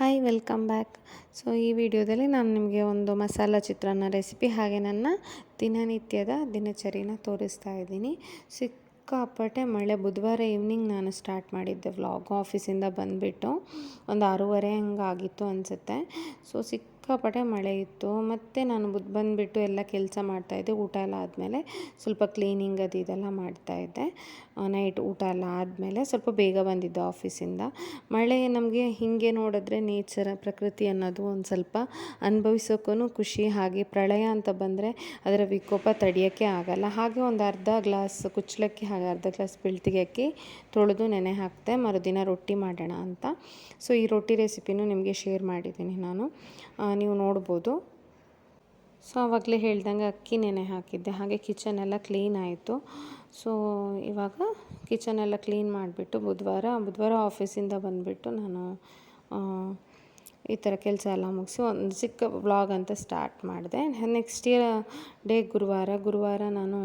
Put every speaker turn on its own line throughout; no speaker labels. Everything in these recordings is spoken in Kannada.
Hi, welcome back. ಸೊ, ಈ ವಿಡಿಯೋದಲ್ಲಿ ನಾನು ನಿಮಗೆ ಒಂದು ಮಸಾಲ ಚಿತ್ರಾನ್ನ ರೆಸಿಪಿ ಹಾಗೆ ನನ್ನ ದಿನನಿತ್ಯದ ದಿನಚರಿನ ತೋರಿಸ್ತಾ ಇದ್ದೀನಿ. ಸಿಕ್ಕಾಪಟ್ಟೆ ಮಳೆ, ಬುಧವಾರ ಈವ್ನಿಂಗ್ ನಾನು ಸ್ಟಾರ್ಟ್ ಮಾಡಿದ್ದೆ ವ್ಲಾಗ್ ಆಫೀಸಿಂದ ಬಂದುಬಿಟ್ಟು. ಒಂದು ಆರೂವರೆ ಹಂಗಾಗಿತ್ತು ಅನಿಸುತ್ತೆ. ಸೊ ಸಿಕ್ಕಾಪಟ್ಟೆ ಮಳೆ ಇತ್ತು. ಮತ್ತು ನಾನು ಬುದ್ ಬಂದುಬಿಟ್ಟು ಎಲ್ಲ ಕೆಲಸ ಮಾಡ್ತಾಯಿದ್ದೆ ಊಟ ಎಲ್ಲ ಆದಮೇಲೆ ಸ್ವಲ್ಪ ಕ್ಲೀನಿಂಗ್ ಅದು ಇದೆಲ್ಲ ಮಾಡ್ತಾಯಿದ್ದೆ ನೈಟ್ ಊಟ ಎಲ್ಲ ಆದಮೇಲೆ ಸ್ವಲ್ಪ ಬೇಗ ಬಂದಿದ್ದೆ ಆಫೀಸಿಂದ ಮಳೆ ನಮಗೆ ಹೀಗೆ ನೋಡಿದ್ರೆ ನೇಚರ ಪ್ರಕೃತಿ ಅನ್ನೋದು ಒಂದು ಸ್ವಲ್ಪ ಅನುಭವಿಸೋಕ್ಕೂ ಖುಷಿ. ಹಾಗೆ ಪ್ರಳಯ ಅಂತ ಬಂದರೆ ಅದರ ವಿಕೋಪ ತಡೆಯೋಕ್ಕೆ ಆಗಲ್ಲ. ಹಾಗೆ ಒಂದು ಅರ್ಧ ಗ್ಲಾಸ್ ಕುಚ್ಚಲಕ್ಕಿ, ಹಾಗೆ ಅರ್ಧ ಗ್ಲಾಸ್ ಬೆಳ್ತಿಗೆ ಅಕ್ಕಿ ತೊಳೆದು ನೆನೆ ಹಾಕ್ತೆ. ಮರುದಿನ ರೊಟ್ಟಿ ಮಾಡೋಣ ಅಂತ. ಸೊ ಈ ರೊಟ್ಟಿ ರೆಸಿಪಿನೂ ನಿಮಗೆ ಶೇರ್ ಮಾಡಿದ್ದೀನಿ ನಾನು. ನೀವು ನೋಡ್ಬೋದು. ಸೊ ಆವಾಗಲೇ ಹೇಳ್ದಂಗೆ ಅಕ್ಕಿ ನೆನೆ ಹಾಕಿದ್ದೆ. ಹಾಗೆ ಕಿಚನ್ ಎಲ್ಲ ಕ್ಲೀನ್ ಆಯಿತು. ಸೊ ಇವಾಗ ಕಿಚನ್ ಎಲ್ಲ ಕ್ಲೀನ್ ಮಾಡಿಬಿಟ್ಟು ಬುಧವಾರ ಬುಧವಾರ ಆಫೀಸಿಂದ ಬಂದುಬಿಟ್ಟು ನಾನು ಈ ಥರ ಕೆಲಸ ಎಲ್ಲ ಮುಗಿಸಿ ಒಂದು ಚಿಕ್ಕ ಬ್ಲಾಗ್ ಅಂತ ಸ್ಟಾರ್ಟ್ ಮಾಡಿದೆ. ನೆಕ್ಸ್ಟ್ ಇಯರ್ ಡೇ ಗುರುವಾರ ಗುರುವಾರ ನಾನು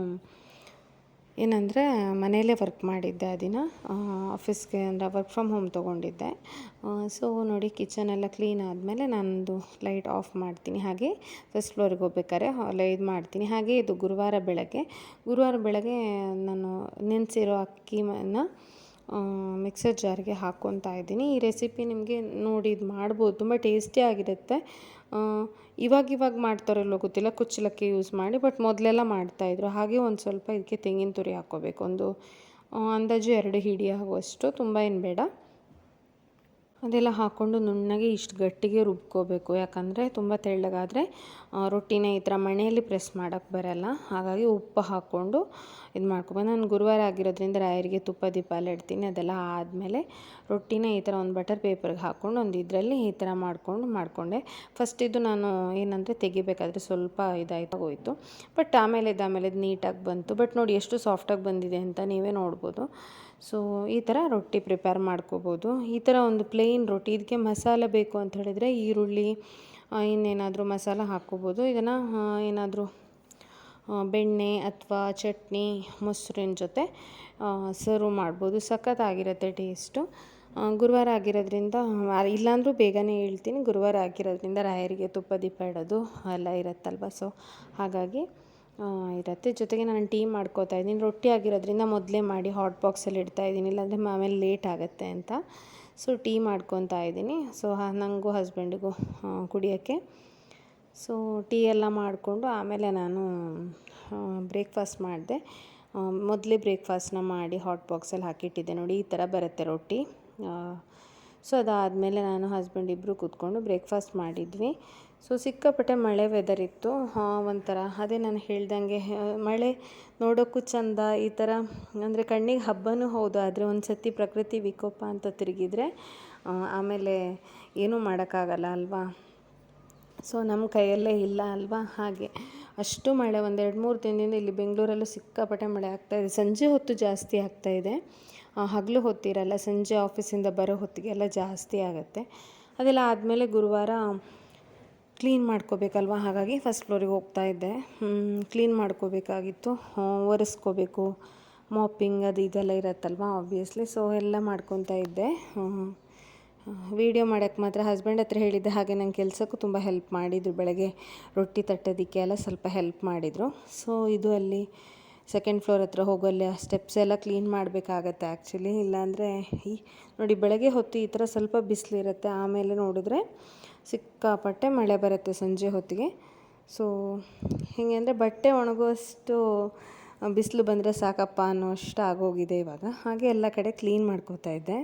ಏನಂದರೆ ಮನೆಯಲ್ಲೇ ವರ್ಕ್ ಮಾಡಿದ್ದೆ ಆ ದಿನ ಆಫೀಸ್ಗೆ ಅಂದರೆ ವರ್ಕ್ ಫ್ರಮ್ ಹೋಮ್ ತೊಗೊಂಡಿದ್ದೆ. ಸೊ ನೋಡಿ ಕಿಚನ್ ಎಲ್ಲ ಕ್ಲೀನ್ ಆದಮೇಲೆ ನಂದು ಲೈಟ್ ಆಫ್ ಮಾಡ್ತೀನಿ. ಹಾಗೆ ಫಸ್ಟ್ ಫ್ಲೋರಿಗೆ ಹೋಗ್ಬೇಕಾದ್ರೆ ಹಾಲೆ ಇದು ಮಾಡ್ತೀನಿ. ಹಾಗೆ ಇದು ಗುರುವಾರ ಬೆಳಗ್ಗೆ. ಗುರುವಾರ ಬೆಳಗ್ಗೆ ನಾನು ನೆನೆಸಿರೋ ಅಕ್ಕಿನ ಮಿಕ್ಸರ್ ಜಾರ್ಗೆ ಹಾಕ್ಕೊತಾ ಇದ್ದೀನಿ. ಈ ರೆಸಿಪಿ ನಿಮಗೆ ನೋಡಿ ಇದು ಮಾಡ್ಬೋದು. ತುಂಬ ಟೇಸ್ಟಿಯಾಗಿರುತ್ತೆ ಇವಾಗ ಇವಾಗ ಮಾಡ್ತಾರಲ್ಲೋ ಗೊತ್ತಿಲ್ಲ, ಕುಚ್ಚಲಕ್ಕಿ ಯೂಸ್ ಮಾಡಿ ಬಟ್ ಮೊದಲೆಲ್ಲ ಮಾಡ್ತಾಯಿದ್ರು. ಹಾಗೆ ಒಂದು ಸ್ವಲ್ಪ ಇದಕ್ಕೆ ತೆಂಗಿನ ತುರಿ ಹಾಕ್ಕೋಬೇಕು. ಒಂದು ಅಂದಾಜು ಎರಡು ಹಿಡಿ ಆಗುವಷ್ಟು, ತುಂಬ ಏನು ಬೇಡ. ಅದೆಲ್ಲ ಹಾಕ್ಕೊಂಡು ನುಣ್ಣಗೆ ಇಷ್ಟು ಗಟ್ಟಿಗೆ ರುಬ್ಕೋಬೇಕು. ಯಾಕಂದರೆ ತುಂಬ ತೆಳ್ಳಗಾದರೆ ರೊಟ್ಟಿನ ಈ ಥರ ಮಣೆಯಲ್ಲಿ ಪ್ರೆಸ್ ಮಾಡೋಕ್ಕೆ ಬರಲ್ಲ. ಹಾಗಾಗಿ ಉಪ್ಪು ಹಾಕ್ಕೊಂಡು ಇದು ಮಾಡ್ಕೊಬೋದು. ನಾನು ಗುರುವಾರ ಆಗಿರೋದ್ರಿಂದ ರಾಯರಿಗೆ ತುಪ್ಪ, ದೀಪ ಎಲ್ಲ ಇಡ್ತೀನಿ. ಅದೆಲ್ಲ ಆದಮೇಲೆ ರೊಟ್ಟಿನ ಈ ಥರ ಒಂದು ಬಟರ್ ಪೇಪರ್ಗೆ ಹಾಕ್ಕೊಂಡು ಒಂದು ಇದರಲ್ಲಿ ಈ ಥರ ಮಾಡಿಕೊಂಡು ಮಾಡಿಕೊಂಡೆ. ಫಸ್ಟ್ ಇದು ನಾನು ಏನಂದರೆ ತೆಗಿಬೇಕಾದ್ರೆ ಸ್ವಲ್ಪ ಇದಾಯ್ತು ಹೋಯಿತು. ಬಟ್ ಆಮೇಲೆ ಇದಾಮೇಲೆ ಇದು ನೀಟಾಗಿ ಬಂತು. ಬಟ್ ನೋಡಿ ಎಷ್ಟು ಸಾಫ್ಟಾಗಿ ಬಂದಿದೆ ಅಂತ ನೀವೇ ನೋಡ್ಬೋದು. ಸೊ ಈ ಥರ ರೊಟ್ಟಿ ಪ್ರಿಪೇರ್ ಮಾಡ್ಕೋಬೋದು. ಈ ಥರ ಒಂದು ಪ್ಲೇನ್ ರೊಟ್ಟಿ ಇದಕ್ಕೆ ಮಸಾಲೆ ಬೇಕು ಅಂತ ಹೇಳಿದರೆ ಈರುಳ್ಳಿ ಇನ್ನೇನಾದರೂ ಮಸಾಲ ಹಾಕ್ಕೋಬೋದು. ಇದನ್ನು ಏನಾದರೂ ಬೆಣ್ಣೆ ಅಥವಾ ಚಟ್ನಿ, ಮೊಸರಿನ ಜೊತೆ ಸರ್ವ್ ಮಾಡ್ಬೋದು. ಸಖತ್ತಾಗಿರುತ್ತೆ ಟೇಸ್ಟು ಗುರುವಾರ ಆಗಿರೋದ್ರಿಂದ ಇಲ್ಲಾಂದರೂ ಬೇಗನೆ ಹೇಳ್ತೀನಿ. ಗುರುವಾರ ಆಗಿರೋದ್ರಿಂದ ರಾಯರಿಗೆ ತುಪ್ಪ, ದೀಪ ಇಡೋದು ಎಲ್ಲ ಇರುತ್ತಲ್ವ? ಸೊ ಹಾಗಾಗಿ ಇರುತ್ತೆ ಜೊತೆಗೆ ನಾನು ಟೀ ಮಾಡ್ಕೋತಾ ಇದ್ದೀನಿ. ರೊಟ್ಟಿ ಆಗಿರೋದ್ರಿಂದ ಮೊದಲೇ ಮಾಡಿ ಹಾಟ್ ಬಾಕ್ಸಲ್ಲಿ ಇಡ್ತಾ ಇದ್ದೀನಿ. ಇಲ್ಲಾಂದರೆ ಆಮೇಲೆ ಲೇಟ್ ಆಗುತ್ತೆ ಅಂತ. ಸೊ ಟೀ ಮಾಡ್ಕೊತಾ ಇದ್ದೀನಿ. ಸೊ ನನಗೂ ಹಸ್ಬೆಂಡಿಗೂ ಕುಡಿಯೋಕ್ಕೆ. ಸೊ ಟೀ ಎಲ್ಲ ಮಾಡಿಕೊಂಡು ಆಮೇಲೆ ನಾನು ಬ್ರೇಕ್ಫಾಸ್ಟ್ ಮಾಡಿದೆ. ಮೊದಲೇ ಬ್ರೇಕ್ಫಾಸ್ಟ್ನ ಮಾಡಿ ಹಾಟ್ ಬಾಕ್ಸಲ್ಲಿ ಹಾಕಿಟ್ಟಿದ್ದೆ ನೋಡಿ, ಈ ಥರ ಬರುತ್ತೆ ರೊಟ್ಟಿ. ಸೊ ಅದಾದಮೇಲೆ ನಾನು ಹಸ್ಬೆಂಡ್ ಇಬ್ಬರು ಕೂತ್ಕೊಂಡು ಬ್ರೇಕ್ಫಾಸ್ಟ್ ಮಾಡಿದ್ವಿ. ಸೊ ಸಿಕ್ಕಾಪಟ್ಟೆ ಮಳೆ ವೆದರ್ ಇತ್ತು. ಒಂಥರ. ಅದೇ ನಾನು ಹೇಳ್ದಂಗೆ ಮಳೆ ನೋಡೋಕ್ಕೂ ಚಂದ. ಈ ಥರ ಅಂದರೆ ಕಣ್ಣಿಗೆ ಹಬ್ಬನೂ ಹೌದು, ಆದರೆ ಒಂದು ಸತಿ ಪ್ರಕೃತಿ ವಿಕೋಪ ಅಂತ ತಿರುಗಿದ್ರೆ ಆಮೇಲೆ ಏನೂ ಮಾಡೋಕ್ಕಾಗಲ್ಲ ಅಲ್ವಾ? ಸೊ ನಮ್ಮ ಕೈಯಲ್ಲೇ ಇಲ್ಲ ಅಲ್ವಾ? ಹಾಗೆ. ಅಷ್ಟು ಮಳೆ ಒಂದು ಎರಡು ಮೂರು ದಿನದಿಂದ ಇಲ್ಲಿ ಬೆಂಗಳೂರಲ್ಲೂ ಸಿಕ್ಕಾಪಟ್ಟೆ ಮಳೆ ಆಗ್ತಾಯಿದೆ ಸಂಜೆ ಹೊತ್ತು ಜಾಸ್ತಿ ಆಗ್ತಾಯಿದೆ ಹಗಲು ಹೊತ್ತಿರಲ್ಲ, ಸಂಜೆ ಆಫೀಸಿಂದ ಬರೋ ಹೊತ್ತಿಗೆಲ್ಲ ಜಾಸ್ತಿ ಆಗುತ್ತೆ. ಅದೆಲ್ಲ ಆದಮೇಲೆ ಗುರುವಾರ ಕ್ಲೀನ್ ಮಾಡ್ಕೋಬೇಕಲ್ವ? ಹಾಗಾಗಿ ಫಸ್ಟ್ ಫ್ಲೋರಿಗೆ ಹೋಗ್ತಾ ಇದ್ದೆ. ಕ್ಲೀನ್ ಮಾಡ್ಕೋಬೇಕಾಗಿತ್ತು. ಒರೆಸ್ಕೋಬೇಕು. ಮಾಪಿಂಗ್ ಅದು ಇದೆಲ್ಲ ಇರತ್ತಲ್ವ ಆಬ್ವಿಯಸ್ಲಿ ಸೊ ಎಲ್ಲ ಮಾಡ್ಕೊತಾ ಇದ್ದೆ. ವೀಡಿಯೋ ಮಾಡೋಕ್ಕೆ ಮಾತ್ರ ಹಸ್ಬೆಂಡ್ ಹತ್ರ ಹೇಳಿದ್ದೆ ಹಾಗೆ ನಂಗೆ ಕೆಲಸಕ್ಕೂ ತುಂಬ ಹೆಲ್ಪ್ ಮಾಡಿದರು. ಬೆಳಗ್ಗೆ ರೊಟ್ಟಿ ತಟ್ಟೋದಕ್ಕೆ ಎಲ್ಲ ಸ್ವಲ್ಪ ಹೆಲ್ಪ್ ಮಾಡಿದರು. ಸೊ ಇದು ಅಲ್ಲಿ ಸೆಕೆಂಡ್ ಫ್ಲೋರ್ ಹತ್ರ ಹೋಗೋಲ್ಲಿ ಆ ಸ್ಟೆಪ್ಸ್ ಎಲ್ಲ ಕ್ಲೀನ್ ಮಾಡಬೇಕಾಗತ್ತೆ ಆ್ಯಕ್ಚುಲಿ ಇಲ್ಲಾಂದರೆ ಈ ನೋಡಿ ಬೆಳಗ್ಗೆ ಹೊತ್ತು ಈ ಥರ ಸ್ವಲ್ಪ ಬಿಸಿಲಿರುತ್ತೆ. ಆಮೇಲೆ ನೋಡಿದ್ರೆ ಸಿಕ್ಕಾಪಟ್ಟೆ ಮಳೆ ಬರುತ್ತೆ ಸಂಜೆ ಹೊತ್ತಿಗೆ. ಸೊ ಹೇಗೆ ಅಂದರೆ ಬಟ್ಟೆ ಒಣಗುವಷ್ಟು ಬಿಸಿಲು ಬಂದರೆ ಸಾಕಪ್ಪ ಅನ್ನೋಷ್ಟು ಆಗೋಗಿದೆ ಇವಾಗ. ಹಾಗೆ ಎಲ್ಲ ಕಡೆ ಕ್ಲೀನ್ ಮಾಡ್ಕೋತಾ ಇದ್ದೆ.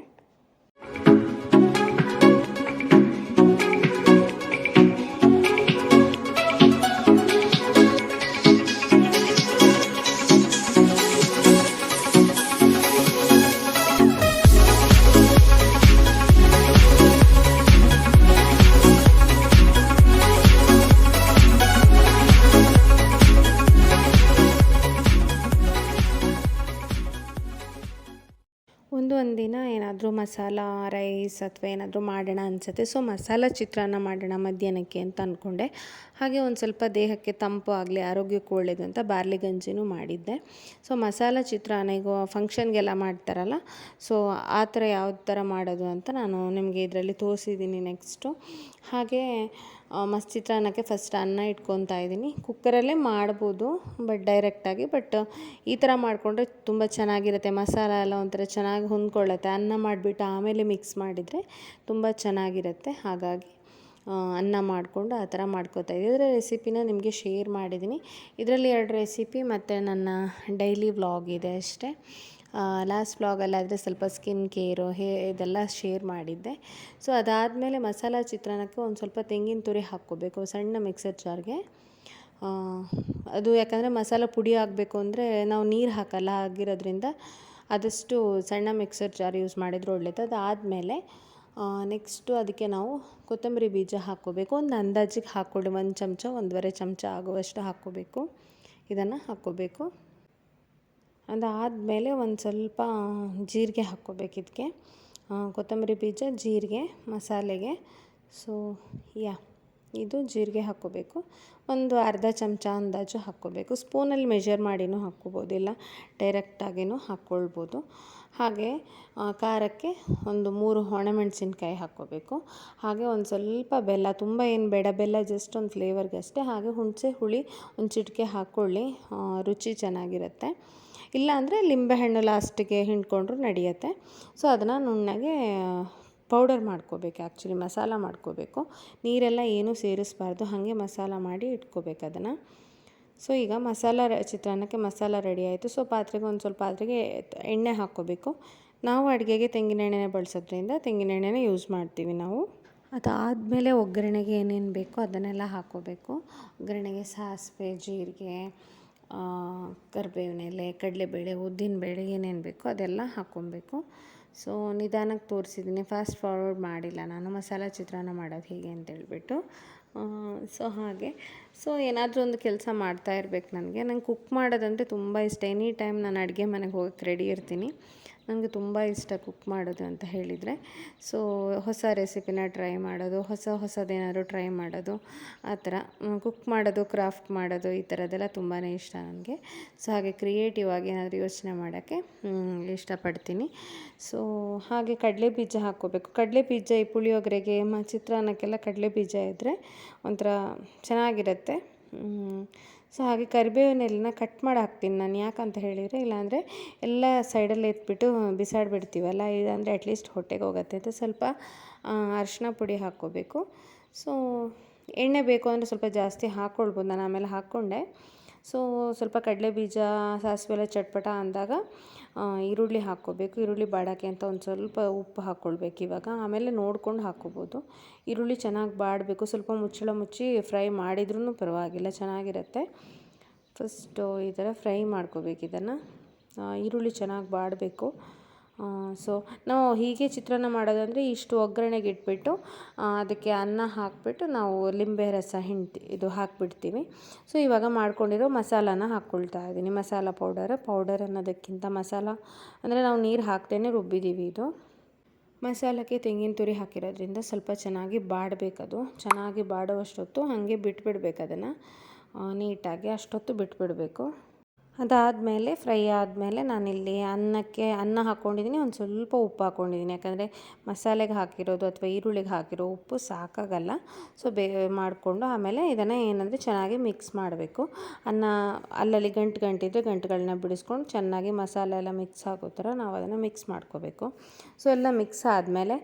ಮಸಾಲ, ರೈಸ್ ಅಥವಾ ಏನಾದರೂ ಮಾಡೋಣ ಅನಿಸುತ್ತೆ. ಸೊ ಮಸಾಲ ಚಿತ್ರಾನ್ನ ಮಾಡೋಣ ಮಧ್ಯಾಹ್ನಕ್ಕೆ ಅಂತ ಅಂದ್ಕೊಂಡೆ ಹಾಗೆ ಒಂದು ಸ್ವಲ್ಪ ದೇಹಕ್ಕೆ ತಂಪು ಆಗಲಿ, ಆರೋಗ್ಯಕ್ಕೂ ಒಳ್ಳೆಯದು ಅಂತ ಬಾರ್ಲಿ ಗಂಜಿನೂ ಮಾಡಿದ್ದೆ. ಸೊ ಮಸಾಲ ಚಿತ್ರಾನ್ನ ಈಗ ಫಂಕ್ಷನ್ಗೆಲ್ಲ ಮಾಡ್ತಾರಲ್ಲ ಸೊ ಆ ಥರ ಯಾವ ಥರ ಮಾಡೋದು ಅಂತ ನಾನು ನಿಮಗೆ ಇದರಲ್ಲಿ ತೋರಿಸಿದ್ದೀನಿ ನೆಕ್ಸ್ಟು ಹಾಗೆ ಮಸ್ತ್ ಚಿತ್ರಾನ್ನಕ್ಕೆ ಫಸ್ಟ್ ಅನ್ನ ಇಟ್ಕೊತಾ ಇದ್ದೀನಿ. ಕುಕ್ಕರಲ್ಲೇ ಮಾಡ್ಬೋದು ಬಟ್ ಡೈರೆಕ್ಟಾಗಿ ಬಟ್ ಈ ಥರ ಮಾಡಿಕೊಂಡ್ರೆ ತುಂಬ ಚೆನ್ನಾಗಿರುತ್ತೆ. ಮಸಾಲ ಎಲ್ಲ ಒಂಥರ ಚೆನ್ನಾಗಿ ಹೊಂದ್ಕೊಳ್ಳುತ್ತೆ. ಅನ್ನ ಮಾಡಿಬಿಟ್ಟು ಆಮೇಲೆ ಮಿಕ್ಸ್ ಮಾಡಿದರೆ ತುಂಬ ಚೆನ್ನಾಗಿರುತ್ತೆ. ಹಾಗಾಗಿ ಅನ್ನ ಮಾಡಿಕೊಂಡು ಆ ಥರ ಮಾಡ್ಕೋತಾ ಇದ್ದೀವಿ ಇದರ ರೆಸಿಪಿನ ನಿಮಗೆ ಶೇರ್ ಮಾಡಿದ್ದೀನಿ. ಇದರಲ್ಲಿ ಎರಡು ರೆಸಿಪಿ ಮತ್ತು ನನ್ನ ಡೈಲಿ ವ್ಲಾಗ್ ಇದೆ ಅಷ್ಟೇ. ಲಾಸ್ಟ್ ವ್ಲಾಗಲ್ಲಾದರೆ ಸ್ವಲ್ಪ ಸ್ಕಿನ್ ಕೇರು ಹೇ, ಇದೆಲ್ಲ ಶೇರ್ ಮಾಡಿದ್ದೆ. ಸೊ ಅದಾದಮೇಲೆ ಮಸಾಲ ಚಿತ್ರಾನ್ನಕ್ಕೆ ಒಂದು ಸ್ವಲ್ಪ ತೆಂಗಿನ ತುರಿ ಹಾಕ್ಕೋಬೇಕು, ಸಣ್ಣ ಮಿಕ್ಸರ್ ಜಾರ್ಗೆ ಅದು ಯಾಕಂದರೆ ಮಸಾಲ ಪುಡಿ ಆಗಬೇಕು ಅಂದರೆ ನಾವು ನೀರು ಹಾಕಲ್ಲ ಆಗಿರೋದ್ರಿಂದ ಆದಷ್ಟು ಸಣ್ಣ ಮಿಕ್ಸರ್ ಜಾರ್ ಯೂಸ್ ಮಾಡಿದರೆ ಒಳ್ಳೆಯದು ಅದಾದಮೇಲೆ ನೆಕ್ಸ್ಟು ಅದಕ್ಕೆ ನಾವು ಕೊತ್ತಂಬರಿ ಬೀಜ ಹಾಕ್ಕೋಬೇಕು. ಒಂದು ಅಂದಾಜಿಗೆ ಹಾಕ್ಕೊಳ್ಳಿ ಒಂದು ಚಮಚ, ಒಂದೂವರೆ ಚಮಚ ಆಗುವಷ್ಟು ಹಾಕ್ಕೋಬೇಕು. ಇದನ್ನು ಹಾಕ್ಕೋಬೇಕು. ಅದಾದಮೇಲೆ ಒಂದು ಸ್ವಲ್ಪ ಜೀರಿಗೆ ಹಾಕ್ಕೋಬೇಕು ಇದಕ್ಕೆ ಕೊತ್ತಂಬರಿ ಬೀಜ, ಜೀರಿಗೆ, ಮಸಾಲೆಗೆ. ಸೊ ಯಾ, ಇದು ಜೀರಿಗೆ ಹಾಕ್ಕೋಬೇಕು. ಒಂದು ಅರ್ಧ ಚಮಚ ಅಂದಾಜು ಹಾಕ್ಕೋಬೇಕು. ಸ್ಪೂನಲ್ಲಿ ಮೆಷರ್ ಮಾಡಿನೂ ಹಾಕ್ಕೋಬೋದು, ಇಲ್ಲ ಡೈರೆಕ್ಟಾಗಿನೂ ಹಾಕ್ಕೊಳ್ಬೋದು. ಹಾಗೆ ಖಾರಕ್ಕೆ ಒಂದು ಮೂರು ಒಣಮೆಣಸಿನ್ಕಾಯಿ ಹಾಕ್ಕೋಬೇಕು. ಹಾಗೆ ಒಂದು ಸ್ವಲ್ಪ ಬೆಲ್ಲ, ತುಂಬ ಏನು ಬೇಡ, ಬೆಲ್ಲ ಜಸ್ಟ್ ಒಂದು ಫ್ಲೇವರ್ಗೆ ಅಷ್ಟೇ. ಹಾಗೆ ಹುಣಸೆ ಹುಳಿ ಒಂದು ಚಿಟಿಕೆ ಹಾಕ್ಕೊಳ್ಳಿ ರುಚಿ ಚೆನ್ನಾಗಿರುತ್ತೆ. ಇಲ್ಲ ಅಂದರೆ ಲಿಂಬೆಹಣ್ಣು ಲಾಸ್ಟಿಗೆ ಹಿಂಡ್ಕೊಂಡ್ರು ನಡೆಯುತ್ತೆ. ಸೊ ಅದನ್ನು ನುಣ್ಣಗೆ ಪೌಡರ್ ಮಾಡ್ಕೋಬೇಕು ಆ್ಯಕ್ಚುಲಿ ಮಸಾಲ ಮಾಡ್ಕೋಬೇಕು. ನೀರೆಲ್ಲ ಏನೂ ಸೇರಿಸಬಾರ್ದು, ಹಾಗೆ ಮಸಾಲ ಮಾಡಿ ಇಟ್ಕೋಬೇಕು ಅದನ್ನು. ಸೊ ಈಗ ಮಸಾಲ ಚಿತ್ರಾನ್ನಕ್ಕೆ ಮಸಾಲ ರೆಡಿ ಆಯಿತು. ಸೊ ಪಾತ್ರೆಗೆ ಒಂದು ಸ್ವಲ್ಪ ಪಾತ್ರೆಗೆ ಎಣ್ಣೆ ಹಾಕ್ಕೋಬೇಕು. ನಾವು ಅಡುಗೆಗೆ ತೆಂಗಿನ ಎಣ್ಣೆನೇ ಬಳಸೋದ್ರಿಂದ ತೆಂಗಿನ ಎಣ್ಣೆನೇ ಯೂಸ್ ಮಾಡ್ತೀವಿ ನಾವು. ಅದಾದಮೇಲೆ ಒಗ್ಗರಣೆಗೆ ಏನೇನು ಬೇಕೋ ಅದನ್ನೆಲ್ಲ ಹಾಕ್ಕೋಬೇಕು. ಒಗ್ಗರಣೆಗೆ ಸಾಸಿವೆ, ಜೀರಿಗೆ ಕರಿಬೇವಿನ ಎಲೆ, ಕಡಲೆಬೇಳೆ ಉದ್ದಿನಬೇಳೆ ಏನೇನು ಬೇಕೋ ಅದೆಲ್ಲ ಹಾಕ್ಕೊಬೇಕು. ಸೊ ನಿಧಾನಕ್ಕೆ ತೋರಿಸಿದ್ದೀನಿ. ಫಾಸ್ಟ್ ಫಾರ್ವರ್ಡ್ ಮಾಡಿಲ್ಲ ನಾನು. ಮಸಾಲ ಚಿತ್ರಾನ್ನ ಮಾಡೋದು ಹೇಗೆ ಅಂತೇಳ್ಬಿಟ್ಟು. ಸೊ ಹಾಗೆ. ಸೊ ಏನಾದರೂ ಒಂದು ಕೆಲಸ ಮಾಡ್ತಾ ಇರ್ಬೇಕು ನನಗೆ. ನಂಗೆ ಕುಕ್ ಮಾಡೋದಂದರೆ ತುಂಬ ಇಷ್ಟ. ಎನಿ ಟೈಮ್ ನಾನು ಅಡುಗೆ ಮನೆಗೆ ಹೋಗಕ್ಕೆ ರೆಡಿ ಇರ್ತೀನಿ. ನನಗೆ ತುಂಬ ಇಷ್ಟ ಕುಕ್ ಮಾಡೋದು ಅಂತ ಹೇಳಿದರೆ. ಸೊ, ಹೊಸ ರೆಸಿಪಿನ ಟ್ರೈ ಮಾಡೋದು, ಹೊಸ ಹೊಸದೇನಾದರೂ ಟ್ರೈ ಮಾಡೋದು, ಆ ಥರ. ಕುಕ್ ಮಾಡೋದು, ಕ್ರಾಫ್ಟ್ ಮಾಡೋದು ಈ ಥರದ್ದೆಲ್ಲ ತುಂಬಾ ಇಷ್ಟ ನನಗೆ. ಸೊ, ಹಾಗೆ ಕ್ರಿಯೇಟಿವ್ ಆಗಿ ಏನಾದರೂ ಯೋಚನೆ ಮಾಡೋಕ್ಕೆ ಇಷ್ಟಪಡ್ತೀನಿ. ಸೊ, ಹಾಗೆ ಕಡಲೆ ಬೀಜ ಹಾಕ್ಕೋಬೇಕು. ಕಡಲೆ ಬೀಜ ಈ ಪುಳಿಯೋಗರೆಗೆ, ಮ, ಚಿತ್ರಾನ್ನಕ್ಕೆಲ್ಲ ಕಡಲೆ ಬೀಜ ಇದ್ದರೆ ಒಂಥರ ಚೆನ್ನಾಗಿರುತ್ತೆ. ಸೊ ಹಾಗೆ ಕರಿಬೇವಿನ ಎಲೆನ ಕಟ್ ಮಾಡಿ ಹಾಕ್ತೀನಿ ನಾನು. ಯಾಕಂತ ಹೇಳಿದರೆ, ಇಲ್ಲಾಂದರೆ ಎಲ್ಲ ಸೈಡಲ್ಲಿ ಎತ್ಬಿಟ್ಟು ಬಿಸಾಡಿಬಿಡ್ತೀವಲ್ಲ ಇದಂದರೆ ಅಟ್ಲೀಸ್ಟ್ ಹೊಟ್ಟೆಗೆ ಹೋಗುತ್ತೆ ಅಂತ ಸ್ವಲ್ಪ ಅರಿಶಿನ ಪುಡಿ ಹಾಕ್ಕೋಬೇಕು. ಸೊ ಎಣ್ಣೆ ಬೇಕು ಅಂದರೆ ಸ್ವಲ್ಪ ಜಾಸ್ತಿ ಹಾಕ್ಕೊಳ್ಬೋದು. ನಾನು ಆಮೇಲೆ ಹಾಕ್ಕೊಂಡೆ. ಸೊ ಸ್ವಲ್ಪ ಕಡಲೆ ಬೀಜ, ಸಾಸಿವೆ ಎಲ್ಲ ಚಟ್ಪಟ ಅಂದಾಗ ಈರುಳ್ಳಿ ಹಾಕ್ಕೋಬೇಕು. ಈರುಳ್ಳಿ ಬಾಡೋಕ್ಕೆ ಅಂತ ಒಂದು ಸ್ವಲ್ಪ ಉಪ್ಪು ಹಾಕ್ಕೊಳ್ಬೇಕು ಇವಾಗ. ಆಮೇಲೆ ನೋಡ್ಕೊಂಡು ಹಾಕ್ಕೋಬೋದು. ಈರುಳ್ಳಿ ಚೆನ್ನಾಗಿ ಬಾಡಬೇಕು. ಸ್ವಲ್ಪ ಮುಚ್ಚಳ ಮುಚ್ಚಿ ಫ್ರೈ ಮಾಡಿದ್ರೂ ಪರವಾಗಿಲ್ಲ, ಚೆನ್ನಾಗಿರುತ್ತೆ. ಫಸ್ಟು ಈ ಥರ ಫ್ರೈ ಮಾಡ್ಕೋಬೇಕು ಇದನ್ನು. ಈರುಳ್ಳಿ ಚೆನ್ನಾಗಿ ಬಾಡಬೇಕು. ಸೊ ನಾವು ಹೀಗೆ ಚಿತ್ರಾನ್ನ ಮಾಡೋದಂದರೆ ಇಷ್ಟು ಒಗ್ಗರಣೆಗೆ ಇಟ್ಬಿಟ್ಟು ಅದಕ್ಕೆ ಅನ್ನ ಹಾಕಿಬಿಟ್ಟು ನಾವು ಲಿಂಬೆ ರಸ ಹಿಂಡ್ತಿ ಇದು ಹಾಕಿಬಿಡ್ತೀವಿ. ಸೊ ಇವಾಗ ಮಾಡ್ಕೊಂಡಿರೋ ಮಸಾಲಾನ ಹಾಕ್ಕೊಳ್ತಾ ಇದ್ದೀನಿ. ಮಸಾಲ ಪೌಡರ್ ಪೌಡರ್ ಅನ್ನೋದಕ್ಕಿಂತ ಮಸಾಲ, ಅಂದರೆ ನಾವು ನೀರು ಹಾಕ್ತೇನೆ ರುಬ್ಬಿದ್ದೀವಿ ಇದು. ಮಸಾಲಕ್ಕೆ ತೆಂಗಿನ ತುರಿ ಹಾಕಿರೋದ್ರಿಂದ ಸ್ವಲ್ಪ ಚೆನ್ನಾಗಿ ಬಾಡಬೇಕದು. ಚೆನ್ನಾಗಿ ಬಾಡುವಷ್ಟೊತ್ತು ಹಾಗೆ ಬಿಟ್ಬಿಡ್ಬೇಕು ಅದನ್ನು. ನೀಟಾಗಿ ಅಷ್ಟೊತ್ತು ಬಿಟ್ಬಿಡಬೇಕು. ಅದಾದಮೇಲೆ ಫ್ರೈ ಆದಮೇಲೆ ನಾನಿಲ್ಲಿ ಅನ್ನಕ್ಕೆ ಅನ್ನ ಹಾಕ್ಕೊಂಡಿದ್ದೀನಿ ಒಂದು ಸ್ವಲ್ಪ ಉಪ್ಪು ಹಾಕ್ಕೊಂಡಿದ್ದೀನಿ ಯಾಕಂದರೆ ಮಸಾಲೆಗೆ ಹಾಕಿರೋದು ಅಥವಾ ಈರುಳ್ಳಿಗೆ ಹಾಕಿರೋ ಉಪ್ಪು ಸಾಕಾಗಲ್ಲ. ಸೊ ಬೇ, ಮಾಡಿಕೊಂಡು ಆಮೇಲೆ ಇದನ್ನು ಏನಂದರೆ ಚೆನ್ನಾಗಿ ಮಿಕ್ಸ್ ಮಾಡಬೇಕು. ಅನ್ನ ಅಲ್ಲಲ್ಲಿ ಗಂಟು ಗಂಟಿದ್ರೆ ಗಂಟುಗಳನ್ನ ಬಿಡಿಸ್ಕೊಂಡು ಚೆನ್ನಾಗಿ ಮಸಾಲೆ ಎಲ್ಲ ಮಿಕ್ಸ್ ಆಗೋ ಥರ ನಾವು ಅದನ್ನು ಮಿಕ್ಸ್ ಮಾಡ್ಕೋಬೇಕು. ಸೊ ಎಲ್ಲ ಮಿಕ್ಸ್ ಆದಮೇಲೆ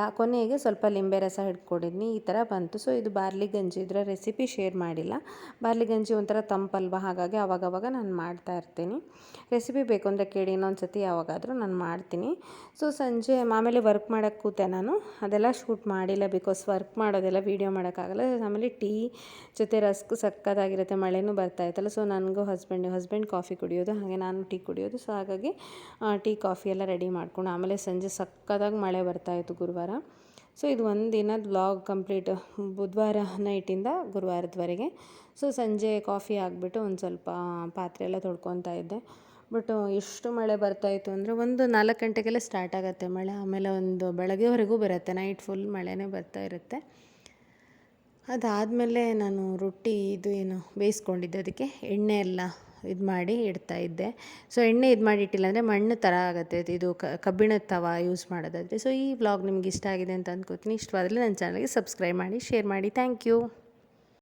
ಲಾ, ಕೊನೆಗೆ ಸ್ವಲ್ಪ ಲಿಂಬೆ ರಸ ಹಿಡ್ಕೊಂಡಿದ್ದೀನಿ ಈ ಥರ ಬಂತು. ಸೊ ಇದು ಬಾರ್ಲಿ ಗಂಜಿ ಇದರ ರೆಸಿಪಿ ಶೇರ್ ಮಾಡಿಲ್ಲ. ಬಾರ್ಲಿ ಗಂಜಿ ಒಂಥರ ತಂಪಲ್ವ? ಹಾಗಾಗಿ ಅವಾಗವಾಗ ನಾನು ಮಾಡ್ತಾ ಇರ್ತೀನಿ. ರೆಸಿಪಿ ಬೇಕು ಅಂದರೆ ಕೇಳಿ ಇನ್ನೊಂದು ಸತಿ ಯಾವಾಗಾದರೂ ನಾನು ಮಾಡ್ತೀನಿ. ಸೊ ಸಂಜೆ ಆಮೇಲೆ ವರ್ಕ್ ಮಾಡೋಕ್ಕೆ ಕೂತೆ ನಾನು. ಅದೆಲ್ಲ ಶೂಟ್ ಮಾಡಿಲ್ಲ ಬಿಕಾಸ್ ವರ್ಕ್ ಮಾಡೋದೆಲ್ಲ ವೀಡಿಯೋ ಮಾಡೋಕ್ಕಾಗಲ್ಲ. ಆಮೇಲೆ ಟೀ ಜೊತೆ ರಸ್ಕ್ ಸಕ್ಕತ್ತಾಗಿರುತ್ತೆ, ಮಳೆನೂ ಬರ್ತಾ ಇತ್ತಲ್ಲ. ಸೊ ನನಗೂ ಹಸ್ಬೆಂಡ್ ಹಸ್ಬೆಂಡ್ ಕಾಫಿ ಕುಡಿಯೋದು, ಹಾಗೆ ನಾನು ಟೀ ಕುಡಿಯೋದು. ಸೊ ಹಾಗಾಗಿ ಟೀ ಕಾಫಿ ಎಲ್ಲ ರೆಡಿ ಮಾಡ್ಕೊಂಡು, ಆಮೇಲೆ ಸಂಜೆ ಸಕ್ಕತ್ತಾಗಿ ಮಳೆ ಬರ್ತಾಯಿತ್ತು ಗುರುವಾರ. ಸೊ ಇದು ಒಂದು ದಿನದ ವ್ಲಾಗ್ ಕಂಪ್ಲೀಟ್ ಬುಧವಾರ ನೈಟಿಂದ ಗುರುವಾರದವರೆಗೆ. ಸೊ ಸಂಜೆ ಕಾಫಿ ಆಗಿಬಿಟ್ಟು ಒಂದು ಸ್ವಲ್ಪ ಪಾತ್ರೆ ಎಲ್ಲ ತೊಳ್ಕೊತಾ ಇದ್ದೆ. ಬಟ್ ಎಷ್ಟು ಮಳೆ ಬರ್ತಾಯಿತ್ತು ಅಂದರೆ ಒಂದು ನಾಲ್ಕು ಗಂಟೆಗೆಲ್ಲ ಸ್ಟಾರ್ಟ್ ಆಗುತ್ತೆ ಮಳೆ. ಆಮೇಲೆ ಒಂದು ಬೆಳಗ್ಗೆವರೆಗೂ ಬರುತ್ತೆ ನೈಟ್ ಫುಲ್ ಮಳೆನೇ ಬರ್ತಾ ಇರುತ್ತೆ. ಅದಾದಮೇಲೆ ನಾನು ರೊಟ್ಟಿ ಇದು ಏನು ಬೇಯಿಸ್ಕೊಂಡಿದ್ದೆ, ಅದಕ್ಕೆ ಎಣ್ಣೆ ಎಲ್ಲ ಇದು ಮಾಡಿ ಇಡ್ತಾ ಇದ್ದೆ. ಸೊ ಎಣ್ಣೆ ಇದು ಮಾಡಿ ಇಟ್ಟಿಲ್ಲ ಅಂದರೆ ಮಣ್ಣು ಥರ ಆಗುತ್ತೆ. ಇದು ಕಬ್ಬಿಣದ ತವ ಯೂಸ್ ಮಾಡೋದಾದರೆ. ಸೊ ಈ ವ್ಲಾಗ್ ನಿಮ್ಗೆ ಇಷ್ಟ ಆಗಿದೆ ಅಂತ ಅಂದ್ಕೋತೀನಿ. ಇಷ್ಟವಾದಲ್ಲಿ ನನ್ನ ಚಾನಲ್ಗೆ ಸಬ್ಸ್ಕ್ರೈಬ್ ಮಾಡಿ ಶೇರ್ ಮಾಡಿ. Thank you